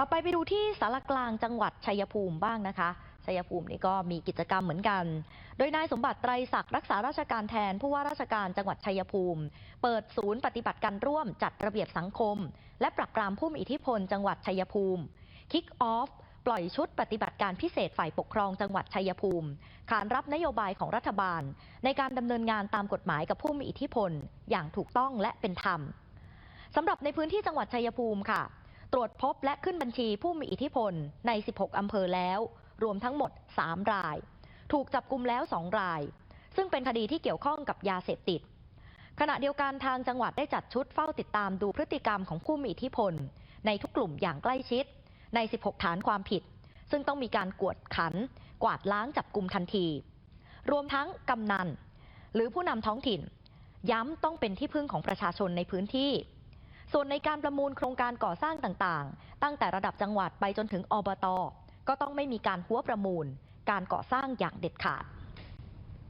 ต่อไปไปดูที่สารกลางจังหวัดชัยภูมิบ้างนะคะชัยภูมินี่ก็มีกิจกรรมเหมือนกัน โดยนายสมบัติไตรศักดิ์รักษาราชการแทนผู้ว่าราชการจังหวัดชัยภูมิ เปิดศูนย์ปฏิบัติการร่วมจัดระเบียบสังคม และปรับปรามผู้มีอิทธิพลจังหวัดชัยภูมิคิกออฟปล่อยชุดปฏิบัติการพิเศษฝ่ายปกครองจังหวัดชัยภูมิ ขานรับนโยบายของรัฐบาล ในการดำเนินงานตามกฎหมายกับผู้มีอิทธิพล อย่างถูกต้องและเป็นธรรมสำหรับในพื้นที่จังหวัดชัยภูมิค่ะ ตรวจพบและขึ้นบัญชีผู้มีอิทธิพลใน 16 อำเภอแล้ว รวมทั้งหมด 3 ราย ถูกจับกลุมแล้ว 2 ราย ซึ่งเป็นคดีที่เกี่ยวข้องกับยาเสพติด ขณะเดียวกันทางจังหวัดได้จัดชุดเฝ้าติดตามดูพฤติกรรมของผู้มีอิทธิพล ในทุกกลุ่มอย่างใกล้ชิด ใน 16 ฐานความผิด ซึ่งต้องมีการกวดขัน กวาดล้างจับกลุ่มทันที รวมทั้งกำนัน หรือผู้นำท้องถิ่น ย้ำต้องเป็นที่พึ่งของประชาชนในพื้นที่ ส่วนในการประมูลโครงการก่อสร้างต่างๆ ตั้งแต่ระดับจังหวัดไปจนถึงอบต ก็ต้องไม่มีการหัวประมูล การก่อสร้างอย่างเด็ดขาด